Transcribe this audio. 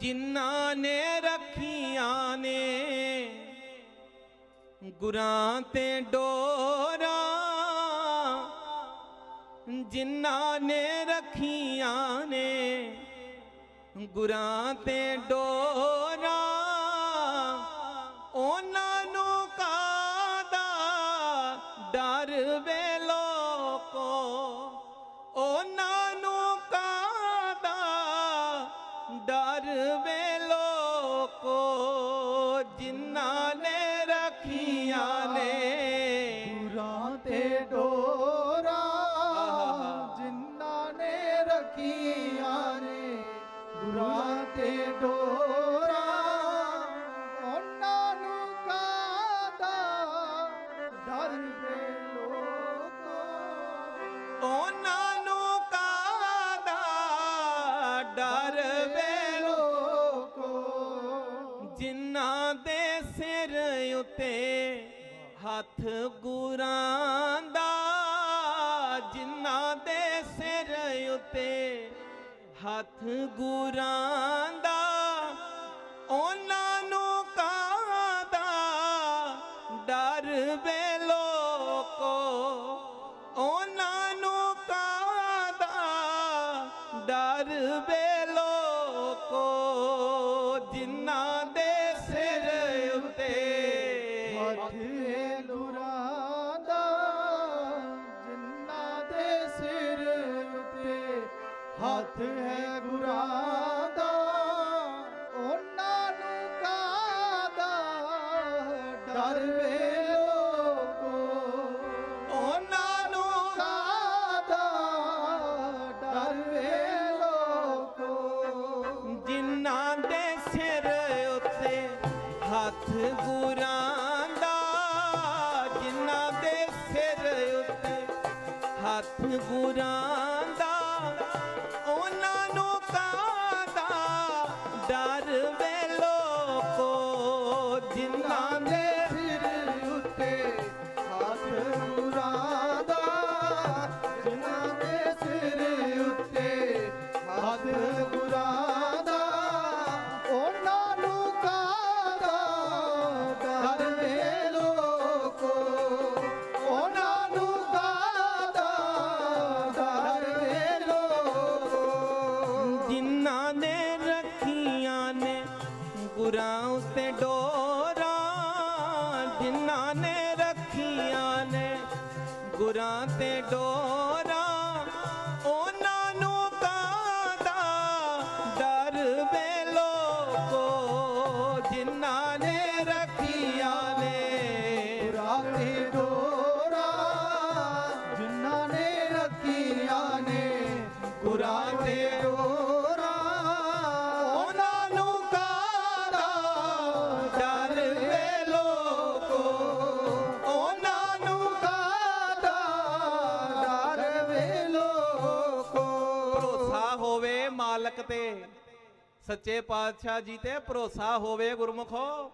ਜਿਨ੍ਹਾਂ ਨੇ ਰੱਖੀਆਂ ਨੇ ਗੁਰਾਂ ਤੇ ਡੋਰਾ ਜਿਨ੍ਹਾਂ ਨੇ ਰੱਖੀਆਂ ਨੇ ਗੁਰਾਂ ਤੇ ਡੋਰਾ। ਜਿਨ੍ਹਾਂ ਨੇ ਰੱਖੀਆਂ ਨੇ। ਗੁਰਾਂ ਤੇ ਡੋਰਾ ਤੇ ਹੱਥ ਗੁਰਾਂ ਦਾ ਜਿਨ੍ਹਾਂ ਦੇ ਸਿਰ ਉਤੇ ਹੱਥ ਗੁਰਾਂ ਦਾ ਉਹਨਾਂ ਨੂੰ ਕਾਦਾ ਡਰ ਵੇ ਲੋਕੋ? ਉਹਨਾਂ ਨੂੰ ਕਾਦਾ ਡਰ ਵੇ ਲੋਕੋ? ਹੱਥ ਹੈ ਦਾ ਜਿਨ੍ਹਾਂ ਦੇ ਸਿਰ ਉਤੇ ਹੱਥ ਹੈ ਗੁਰਾਂ ਦਾ ਉਹਨਾਂ ਨੂੰ ਕਾਦਾ ਡਰ ਵੇ ਲੋਕੋ। ਉਹਨਾਂ ਨੂੰ ਕਾਦਾ ਡਰ ਵੇ ਜਿਨ੍ਹਾਂ ਦੇ ਸਿਰ ਉੱਤੇ ਹੱਥ ਹੱਥ ਗੁਰਾਂ ਦਾ ਉਹਨਾਂ ਨੂੰ ਕਾਦਾ ਡਰ ਵੇ? ਗੁਰਾਂ ਉਤੇ ਡੋਰਾ ਜਿਨ੍ਹਾਂ ਨੇ ਰੱਖੀਆਂ ਨੇ ਗੁਰਾਂ ਤੇ ਡੋਰਾ ਹੋਵੇ ਮਾਲਕ ਤੇ। ਸੱਚੇ ਪਾਤਸ਼ਾਹ ਜੀ ਤੇ ਭਰੋਸਾ ਹੋਵੇ ਗੁਰਮੁਖੋ।